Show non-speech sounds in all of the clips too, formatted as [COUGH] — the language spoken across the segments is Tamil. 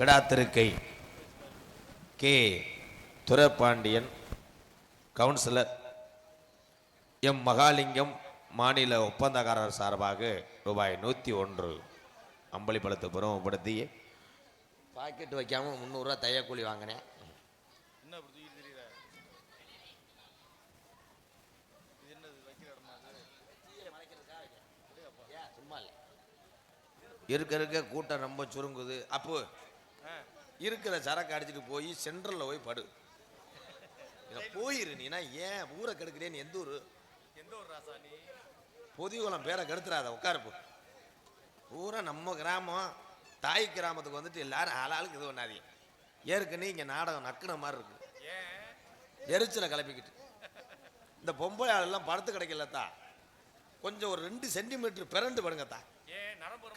Kidathirukkai K Thurapandiyan councillor M Mahalingam மாநில ஒப்பந்தக்காரர் சார்பாக ரூபாய் நூற்றி ஒன்று அம்பளிப்பழத்தை பெருமைப்படுத்தி பாக்கெட் வைக்காம முந்நூறுரூவா தையக்கூலி வாங்கினேன். என்ன அப்படி தூக்கி தெரியல இது என்னது? வைக்கிற இடமா அது? சும்மா இல்லை. இருக்க இருக்க கூட்டம் ரொம்ப சுருங்குது. அப்போ இருக்கிற சரக்கு அடிச்சிட்டு போய் சென்ட்ரல்ல போய் படு. இதை போயிரு நீனா ஏன் ஊரை கெடுக்கிறேன்னு எந்த ஊரு? எந்த ஒரு ராசா நீ? பொதிகுளம் பேரை கெடுத்துறாத உட்காருப்பு பூரா நம்ம கிராமம் தாய் கிராமத்துக்கு வந்துட்டு எல்லாரும் ஆளாளுக்கு இது பண்ணாதீங்க. ஏற்கனவே இங்கே நாடகம் நக்குன மாதிரி இருக்கு. ஏன்? எரிச்சலை கிளப்பிக்கிட்டு இந்த பொம்பளை ஆளெல்லாம் படுத்து கிடைக்கலத்தா கொஞ்சம் ஒரு ரெண்டு சென்டிமீட்டர் பிறண்டு படுங்கத்தா ஏன்? நரம்பு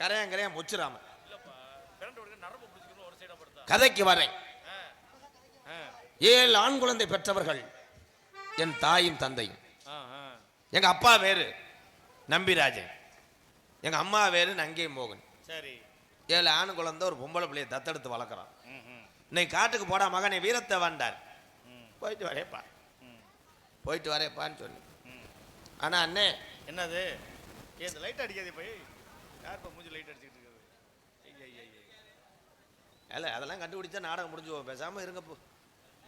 கதைக்கு வரேன். ஏழு ஆண் குழந்தை பெற்றவர்கள் என் தாயும் தந்தையும். எங்க அப்பா வேறு நம்பிராஜன் எங்க அம்மா வேறு நங்கை மோகன். சரி. ஏழு ஆண் குழந்தை ஒரு பொம்பளை பிள்ளைய தத்தெடுத்து வளர்க்குறான். இன்னைக்கு காட்டுக்கு போடா மகனை வீரத்தை வேண்டார். போயிட்டு வரேப்பா போயிட்டு வரேப்பான்னு சொல்லி. ஆனா அண்ணே என்னது? லைட் அடிக்காதே போய். யார் இப்போ மூஞ்சி லைட் அடிச்சுட்டு இருக்குது ஐயா ஐயா ஐயா இல்லை அதெல்லாம் கண்டுபிடிச்சா நாடகம் முடிஞ்சு போகும் பேசாம இருங்கப்போ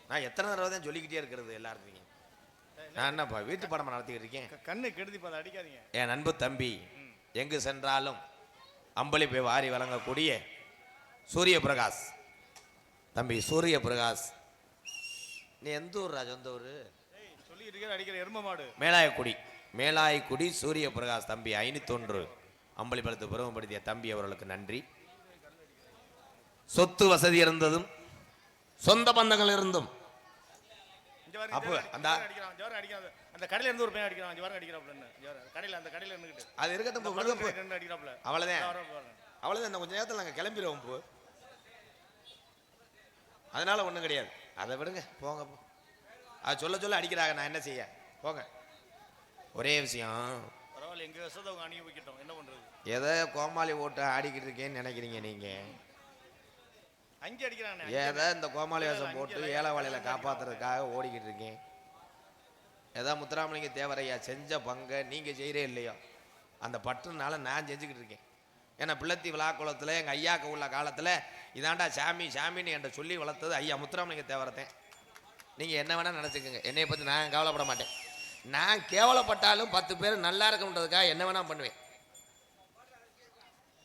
நான் எத்தனை தடவை தான் சொல்லிக்கிட்டே இருக்கிறது எல்லாருக்கும் நான் என்னப்பா வீட்டு படமா நடத்திக்கிட்டு இருக்கேன்? கண்ணு கெடுதி அதை அடிக்காதீங்க. என் அன்பு தம்பி. எங்கு சென்றாலும் அம்பளிப்பை வாரி வழங்கக்கூடிய சூரிய பிரகாஷ் தம்பி சூரிய பிரகாஷ் நீ எந்த ஊர் ராஜ் எந்த ஊர்? சொல்லிட்டு அடிக்கிற எரும மாடு. மேலாயக்குடி மேலாயக்குடி சூரிய பிரகாஷ் தம்பி ஐநூத்தொன்று. அம்பளிப்பழத்தை பெருமைப்படுத்திய தம்பி அவர்களுக்கு நன்றி. சொத்து வசதி இருந்ததும் சொந்த பந்தங்கள் இருந்தும். இங்க பாருங்க, அப்போ, அந்த-. அந்த கடையில இருந்து ஒரு பையன் அடிக்கிறான் இங்க பாருங்க அடிக்கிறாப்லன்னு கடையில அந்த கடையில இருந்துகிட்டு அது இருக்கட்டும் அடிக்கிறாப்ல. அவ்வளவுதான். இங்க வர்றான் பாருங்க. அவ்வளவுதான். இன்னும் கொஞ்ச நேரத்தில் நாங்கள் கிளம்பிடுவோம் போ. அதனால ஒன்றும் கிடையாது. அதை விடுங்க போங்க போ. அது சொல்ல சொல்ல அடிக்கிறாங்க. நான் என்ன செய்ய? போங்க. ஒரே விஷயம். பரவாயில்ல எங்க விஷத்தை அவங்க வைக்கட்டும். என்ன பண்றது? எதை கோமாளி ஓட்டு ஆடிக்கிட்டு இருக்கேன்னு நினைக்கிறீங்க நீங்க. அங்கே அடிக்கிறானே ஏதோ இந்த கோமாளி வேஷம் போட்டு ஏழை வாழையில காப்பாத்துறதுக்காக ஓடிக்கிட்டு இருக்கேன். ஏதோ முத்துராமலிங்க தேவரையா செஞ்ச பங்கை நீங்க செய்கிறே இல்லையோ? அந்த பற்றுனால நான் செஞ்சுக்கிட்டு இருக்கேன். ஏன்னா பிள்ளத்தி விழாக்குளத்தில் எங்கள் ஐயாக்கு உள்ள காலத்தில் இதாண்டா சாமி சாமின்னு என்கிட்ட சொல்லி வளர்த்தது ஐயா முத்துராமலிங்க தேவரத்தேன். நீங்கள் என்ன வேணால் நினச்சிக்கோங்க. என்னைய பற்றி நான் கவலைப்பட மாட்டேன். நான் கேவலப்பட்டாலும் பத்து பேர் நல்லா இருக்கணுன்றதுக்காக என்ன வேணால் பண்ணுவேன்.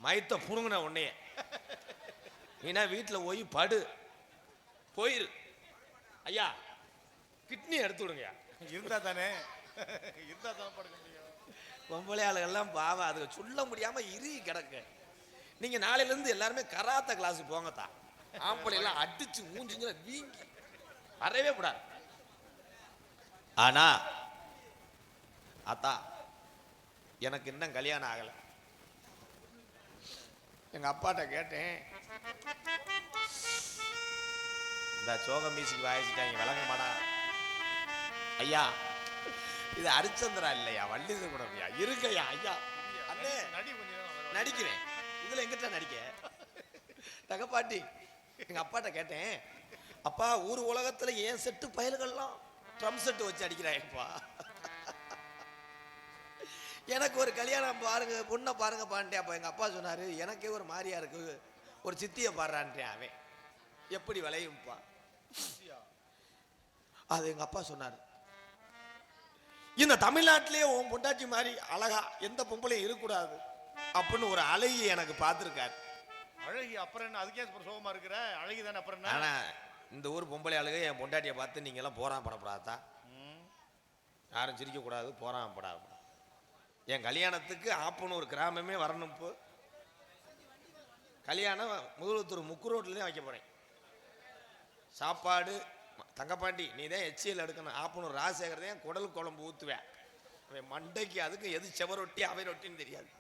மயத்தை புடுங்கின உன்னைய. நீனா வீட்டில் போய் படு. போயிரு. ஐயா கிட்னி எடுத்து விடுங்கய்யா. இருந்தா தானே. இருந்தா தானே படுக்க முடியும். பொம்பளை ஆளுகள்லாம் பாவம். அதுக்கு சொல்ல முடியாம இறுகி கிடக்கு. நீங்க நாளையில இருந்து எல்லாருமே கராத்த கிளாஸ் போங்கத்தா. ஆம்பளை எல்லாம் அடிச்சு மூஞ்சிங்க வீங்கி வரவே கூடாது. ஆனா அத்தா எனக்கு இன்னும் கல்யாணம் ஆகல. எங்க அப்பாட்ட கேட்டேன். இந்த சோக மியூசிக் வாசிட்டாங்க விளங்க மாடா ஐயா இது ஹரிச்சந்திரா இல்லையா? வள்ளிது கூட இருக்கையா? ஐயா அண்ணே நடிக்கிறேன். இதுல எங்கிட்ட நடிக்க? தகப்பாட்டி எங்க அப்பாட்ட கேட்டேன். அப்பா ஊர் உலகத்துல ஏன் செட்டு பயல்கள்லாம் ட்ரம் செட்டு வச்சு அடிக்கிறாயப்பா. எனக்கு ஒரு கல்யாணம் பாருங்க பொண்ணை பாருங்க பாண்டே அப்ப எங்க அப்பா சொன்னாரு எனக்கே ஒரு மாதிரியா இருக்கு. ஒரு சித்தியை பாடுறான்ட்டேன் அவன். எப்படி விளையும்ப்பா அது எங்க அப்பா சொன்னாரு. இந்த தமிழ்நாட்டிலேயே உன் பொண்டாட்டி மாதிரி அழகா எந்த பொம்பளையும் இருக்கக்கூடாது அப்படின்னு ஒரு அழகி எனக்கு பார்த்துருக்காரு. அழகி அப்புறம் என்ன? அதுக்கே அப்புறம் சோகமா இருக்கிற? அழகி தானே அப்புறம் என்ன? இந்த ஊர் பொம்பளை அழகு என் பொண்டாட்டியை பார்த்து நீங்க எல்லாம் போறான் படப்படாதா. யாரும் சிரிக்கக்கூடாது போறான் படாது? என் கல்யாணத்துக்கு ஆப்பன்னு ஒரு கிராமமே வரணும் இப்போ கல்யாணம் முதலத்தூர் முக்கு ரோட்லேயும் வைக்க போறேன். சாப்பாடு தங்கப்பாண்டி நீ தான் எச்சியல் எடுக்கணும். ஆப்பனூர் ராஜசேகர் தான் குடல் குழம்பு ஊற்றுவேன் அவன் மண்டைக்கு அதுக்கு எது செவரொட்டி அவை ரொட்டின்னு தெரியாது.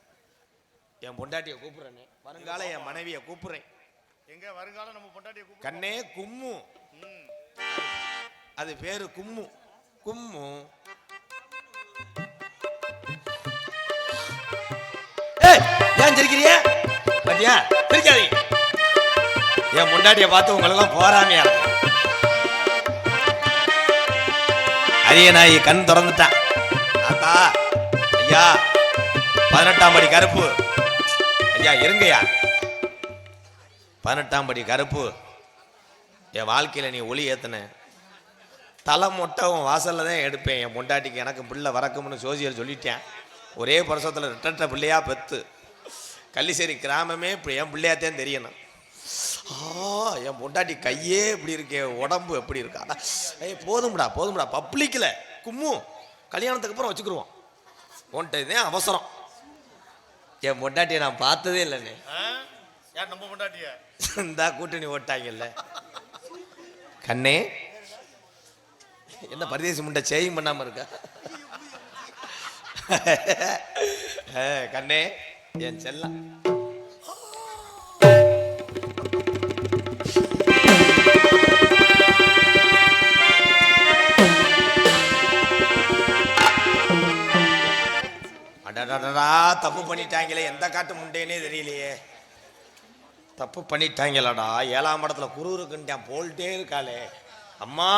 என் பொண்டாட்டியை கூப்பிட்றேனே வருங்கால என் மனைவியை கூப்பிட்றேன். எங்க வருங்காலம் நம்ம பொண்டாட்டியை கண்ணே கும்மு. அது பேரு கும்மு. கும்மு. ஏன் சிரிக்கிறிய பாத்தியா? பிரிக்காதீங்க. என் முண்டாட்டிய பார்த்து உங்களெல்லாம் போறாமையா அரிய நாய் கண் திறந்துட்டான். ஆத்தா ஐயா பதினெட்டாம் படி கருப்பு. ஐயா இருங்கய்யா. பதினெட்டாம் படி கருப்பு. என் வாழ்க்கையில நீ ஒளி ஏத்துன. தலை மொட்டை உன் தான் எடுப்பேன். என் பொண்டாட்டிக்கு எனக்கு பிள்ளை வரக்கும்னு ஜோசியர் சொல்லிட்டேன். ஒரே வருஷத்தில் ரெட்டட்ட பிள்ளையா பெற்று கள்ளிசேரி கிராமமே இப்படி என் பிள்ளையாத்தான் தெரியணும். ஆ என் பொண்டாட்டி கையே இப்படி இருக்கே உடம்பு எப்படி இருக்கா? ஏய் போதும்டா போதும்டா பப்ளிக்கில் கும்மு கல்யாணத்துக்கு அப்புறம் வச்சுக்கிருவோம். உன்ட்ட இதே அவசரம். என் பொண்டாட்டியை நான் பார்த்ததே இல்லைண்ணே? யார் நம்ம பொண்டாட்டியா? இந்தா கூட்டணி ஓட்டாங்கல்ல. கண்ணே என்ன பரதேசி முண்டை சேயும் பண்ணாம இருக்கா? ஏ, கண்ணே என் செல்லம் தப்பு பண்ணிட்டாங்களே. எந்த காட்டு முண்டேனே தெரியலையே. தப்பு பண்ணிட்டாங்களடா. ஏழாம் இடத்துல குரு இருக்குன்ட்டான். போல்ட்டே இருக்காளே. அம்மா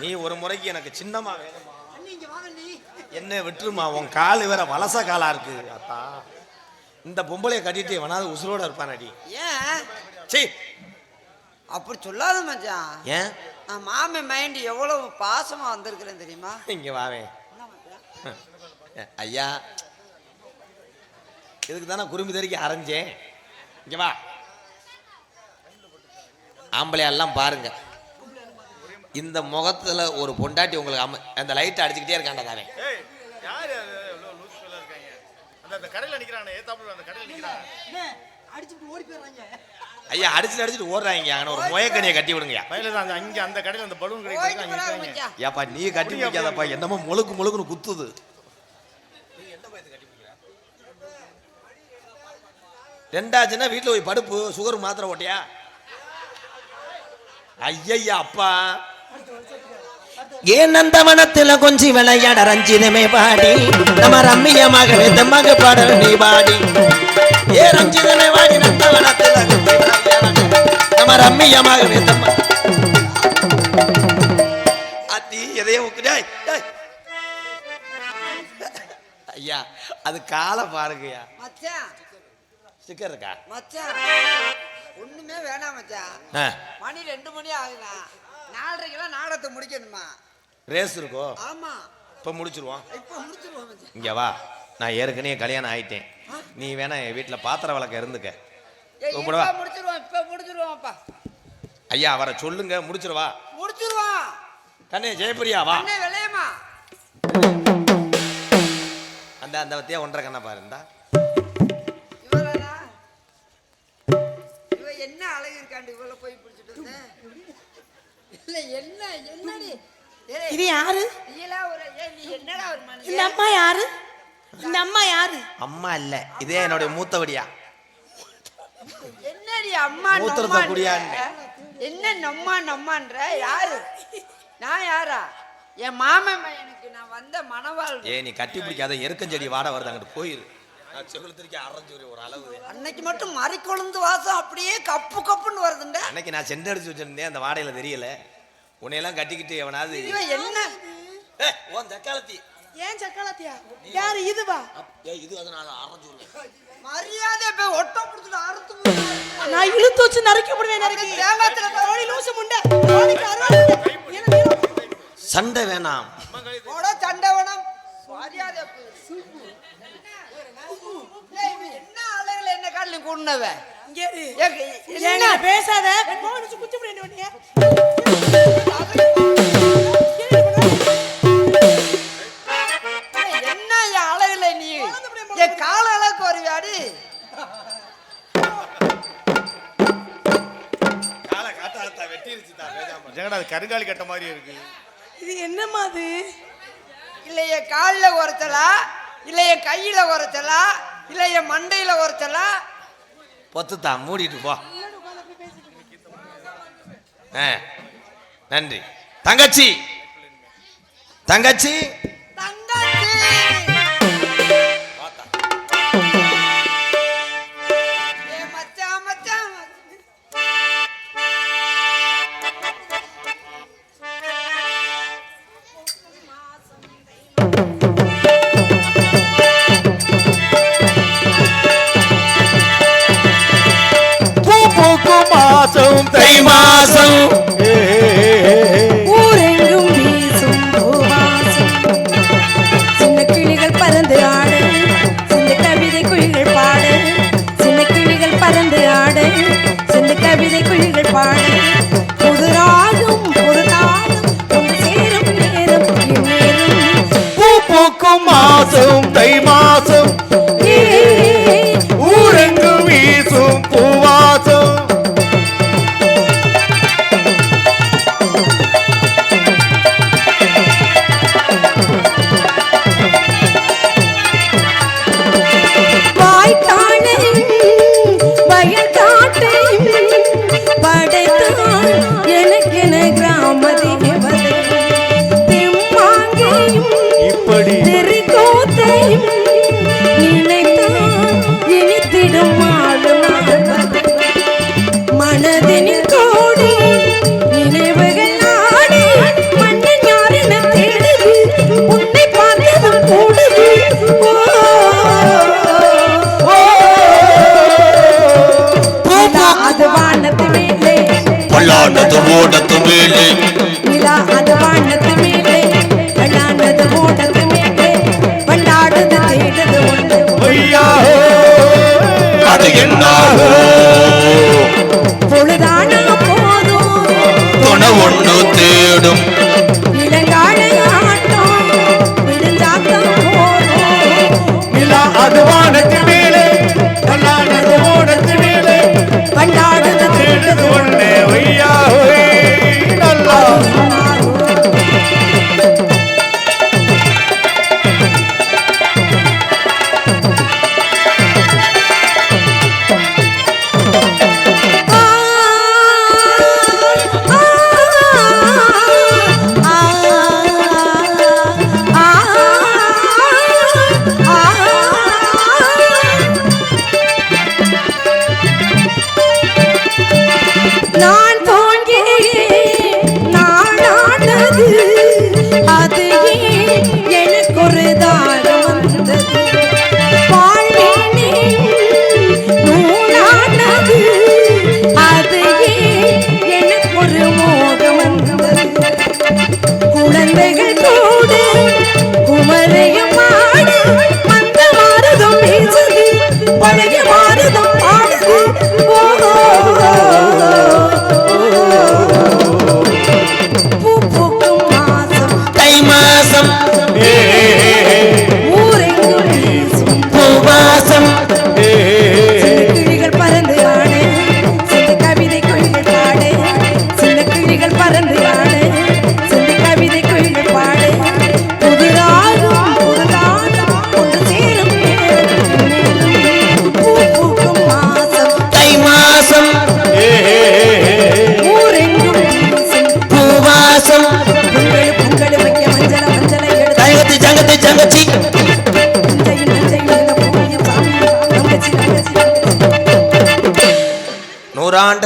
நீ ஒரு முறைக்கு எனக்கு சின்னமா வேணுமா என்ன விட்டுருமா? உன் கால் வேற வலச காலா இருக்கு. அத்தா. இந்த பொம்பளைய கட்டிட்டு எவனாவது உசுரோட இருப்பானடி? ஏன்? சீ அப்படி சொல்லாத மச்சான். ஏன்? நான் மாமன் மைண்ட் எவ்வளவு பாசமா வந்திருக்கிறேன் தெரியுமா? இங்க வாவே? ஐயா. இதுக்கு தானே குறும்பு தெறிக்க அரைஞ்சேன் இங்க வா. ஆம்பளையெல்லாம் பாருங்க. இந்த முகத்துல ஒரு பொண்டாட்டி உங்களுக்கு அம அந்த லைட் அடிச்சுக்கிட்டே இருக்காண்டா தானே ஏய் யார் அது இவ்வளோ லூஸ் ஃபெல்லாம் இருக்காங்க அந்த அந்த கடையில் நிற்கிறானே ஏத்தாப்புல அந்த கடையில் நிற்கிறான் ஐயா அடிச்சுட்டு அடிச்சுட்டு ஓடுறாங்க. அங்கே ஒரு முயக்கணியை கட்டி விடுங்க பையில தான் அந்த அங்கே அந்த கடையில் அந்த பலூன் மச்சான். ஏப்பா நீ கட்டி பிடிக்காதப்பா என்னமோ முழுக்கு முழுக்குன்னு குத்துது. ரெண்டாச்சுன்னா வீட்டில் போய் படுப்பு சுகர் மாத்திரை ஓட்டியா? ஐயய்யா அப்பா. ஏ நந்தவனத்துல கொஞ்சி விளையாட ரஞ்சிதமே பாடி? நம்ம ரம்மிய மகவே தெம்மக பாடல் நீ பாடி. ஏ ரஞ்சிதமே பாடி கொஞ்சி விளையாட? நம்ம ரம்மிய மகவே தெம்ம அத்தி எதையோ டேய், டேய். ஐயா அது காலை பாருங்கய்யா. மச்சான். ஸ்டிக்கர் இருக்கா? மச்சான். ஒண்ணுமே வேணாம் மச்சான். மணி ரெண்டு மணி நாலரைக்கெல்லாம் நாடகத்தை முடிக்கணுமா? ரேஸ் இருக்கோ? ஆமா. இப்போ முடிச்சிருவோம். இப்ப முடிச்சிருவோம் இங்க வா. நான் ஏற்கனவே கல்யாணம் ஆயிட்டேன். நீ வேணா என் வீட்டில் பாத்திர வழக்க இருந்துக்க. கூப்பிடவா? இப்ப முடிச்சிருவோம் இப்ப முடிச்சிருவோம்ப்பா. ஐயா அவரை சொல்லுங்க. முடிச்சிருவா முடிச்சிருவோம். கண்ணே ஜெயபிரியா வா. அண்ணே விளையமா அந்த அந்த வத்தியா ஒன்றரை கண்ணா பாரு இந்தா. இவளா இவ என்ன அழகு இருக்காண்டு இவள போய் பிடிச்சிட்டு வந்தேன்? இல்ல என்ன என்னடி? இது யாரு? நீலா ஒரு ஏய் நீ என்னடா ஒரு இந்த அம்மா யாரு? இந்த அம்மா யாரு? அம்மா இல்ல இதே என்னுடைய மூத்தவடியா என்னடி அம்மா மூத்திரத்தை? குடியான்னு. என்ன நம்மா நம்மான்ற? யாரு? நான் யாரா? என் மாமன் பையனுக்கு நான் வந்த மணவாள் ஏ நீ கட்டி பிடிக்காத எருக்கஞ்செடி வாட வருது அங்கிட்டு போயிரு. நான் செகுலத்திற்கு அரைஞ்சு ஒரு அளவு. அன்னைக்கு மட்டும் மறி கொழுந்து வாசம் அப்படியே கப்பு கப்புன்னு வருதுண்ட. அன்னைக்கு நான் செண்டு அடிச்சு வச்சிருந்தேன் அந்த வாடையில தெரியல. உன்னையெல்லாம் கட்டிக்கிட்டு எவனாவது இவன் என்ன? ஏய், உன் தக்காளத்தி. ஏன் சக்காலத்தியா யாரு இதுவா ஏய் இது அதனால அரைஞ்சு விடுறேன். மரியாதை போய் ஒட்ட பிடிச்சிட்டு அறுத்து. நான் இழுத்து வச்சு நரைக்க முடியும் நரைக்க தேங்காய்த்துல ஓடி லூசு முண்டை. சண்டை வேணாம். போடா சண்டவனம் மரியாதை போய். ஏய், இவன் என்ன அழகுல என்ன காலில் கூடுனவ. என்ன? பேசாத. ஏய், என்ன என் அழகுல நீ? என் கால அளவுக்கு அது கருங்காலி கட்ட மாதிரி இருக்கு? இது என்னம்மா அது? இல்ல என் காலில் உரைச்சலா இல்ல என் கையில உரைச்சலா இல்ல என் மண்டையில உரைச்சலா பொத்துத்தா மூடிட்டு போ. ஆ, நன்றி. தங்கச்சி. தங்கச்சி? தங்கச்சி!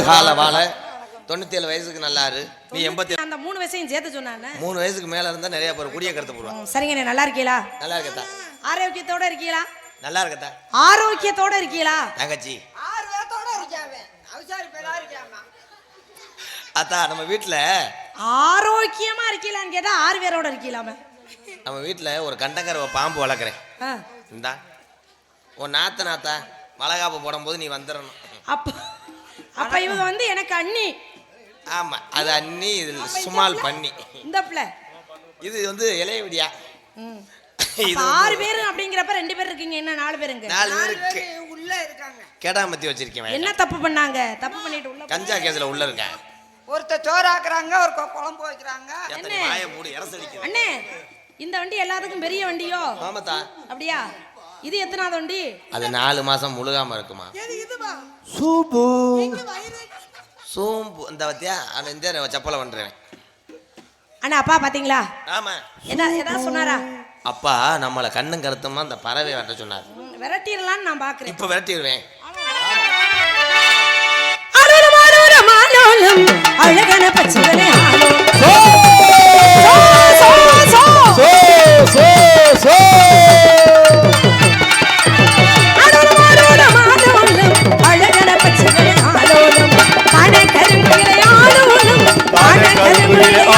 கால வாழ தொண்ணூத்தி ஏழு வயசுக்கு நல்லாரு. நீ எண்பத்தி அந்த மூணு வயசையும் சேர்த்து சொன்னானே? மூணு வயசுக்கு மேல இருந்தா நிறைய பேர் குடிய கருத்து போடுவாங்க. ம், சரிங்கண்ணே நல்லா இருக்கீங்களா நல்லா இருக்கத்தா. ஆரோக்கியத்தோட இருக்கீங்களா நல்லா இருக்கத்தா. ஆரோக்கியத்தோட இருக்கீங்களா தங்கச்சி. ஆறு பேர்த்தோட இருக்காவே அவசாரி பேரா இருக்காமா அத்தா நம்ம வீட்ல ஆரோக்கியமா இருக்கீங்களான்னு கேட்டா ஆறு பேரோட இருக்கீங்களாமே நம்ம வீட்ல ஒரு கண்டங்கரவை பாம்பு வளர்க்குறேன். இந்தா. உன் நாத்த நாத்தா மலகாப்பு போடும்போது நீ வந்துடணும் அப்ப அப்ப இவங்க வந்து எனக்கு அண்ணி. ஆமா அது அண்ணி இது சுமால் பண்ணி. இந்த பிள்ளை. இது வந்து இளைய விடியா ம். [LAUGHS] இது அப்ப ஆறு பேரு அப்படிங்கிறப்ப ரெண்டு பேர் இருக்கீங்க என்ன நாலு பேருங்க? நாலு பேருக்கு பேரு உள்ள இருக்காங்க. கேடாமத்தி வச்சிருக்கேன் என்ன தப்பு பண்ணாங்க? தப்பு பண்ணிட்டு உள்ள கஞ்சா கேஸ்ல உள்ள இருக்கேன். ஒருத்தர் சோறாக்குறாங்க ஒரு குழம்பு வைக்கிறாங்க. அண்ணே இந்த வண்டி எல்லாத்துக்கும் பெரிய வண்டியோ? ஆமாத்தா. அப்படியா? இது எத்தனாவது வண்டி அது நாலு மாசம் முழுகாம இருக்குமா? எது இதுவா? சூபு சோம்பு. இந்த பத்தியா? அவன் இந்த செப்பலை பண்றேன் அண்ணா அப்பா பாத்தீங்களா? ஆமா. என்ன ஏதாவது சொன்னாரா? அப்பா நம்மளை கண்ணும் கருத்துமா அந்த பறவை வெட்ட சொன்னார். ம், விரட்டிடலான்னு நான் பாக்குறேன். இப்ப விரட்டிடுவேன். அழகன ஆலோ சோ சோ. சோ சோ சோ.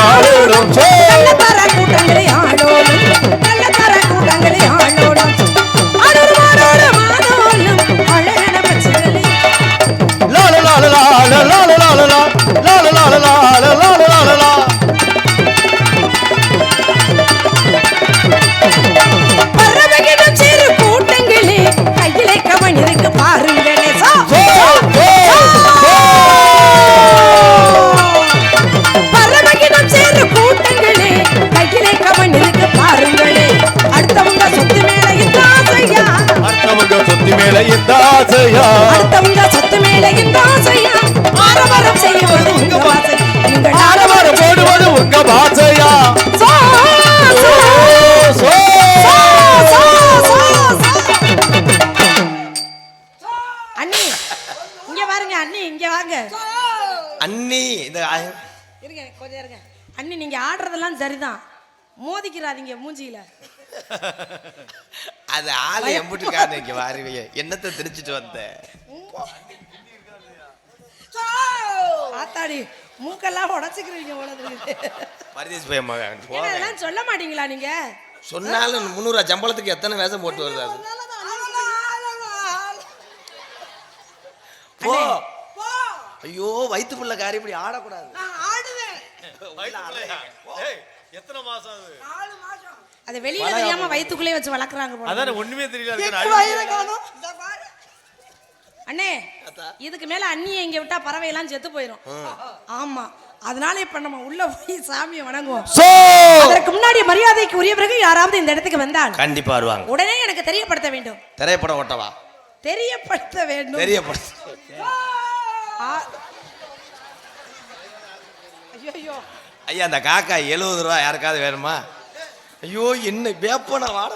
ஆளுடும் கூட்டங்களை மோதிக்கிறாதீங்க மூஞ்சியில. [LAUGHS] அது ஆளு எம்புட்டுக்காரன் இங்க வாருவைய என்னத்தை திரிச்சிட்டு வந்த? ஆத்தாடி மூக்கெல்லாம் உடச்சிக்கிறீங்க ஏங்க, போவேன் அதெல்லாம் சொல்ல மாட்டீங்களா நீங்க? சொன்னாலும் முந்நூறுவா சம்பளத்துக்கு எத்தனை வேஷம் போட்டு வருது அது? போ. ஐயோ வயிற்றுக்குள்ள காரி இப்படி ஆடக்கூடாது. வயித்துக்குள்ளேயா? எத்தனை மாசம் அது? அதை வெளியில தெரியாம வயித்துக்குள்ளே வச்சு வளர்க்குறாங்க போல. அதானே ஒண்ணுமே தெரியல. அண்ணே இதுக்கு மேல அண்ணியை இங்க விட்டா பறவை எல்லாம் செத்து போயிடும் ஆமா. அதனால இப்ப நம்ம உள்ள போய் சாமியை வணங்குவோம். சோ! அதற்கு முன்னாடி மரியாதைக்கு உரியவர்கள் யாராவது இந்த இடத்துக்கு வந்தால் கண்டிப்பா வருவாங்க. உடனே எனக்கு தெரியப்படுத்த வேண்டும். திரைப்படம் ஓட்டவா? தெரியப்படுத்த வேண்டும். தெரியப்படும் ஆ- ஐயோ ஐயா அந்த காக்கா எழுபது ரூபா யாருக்காவது வேணுமா? ஐயோ என்ன வேப்பனை வாட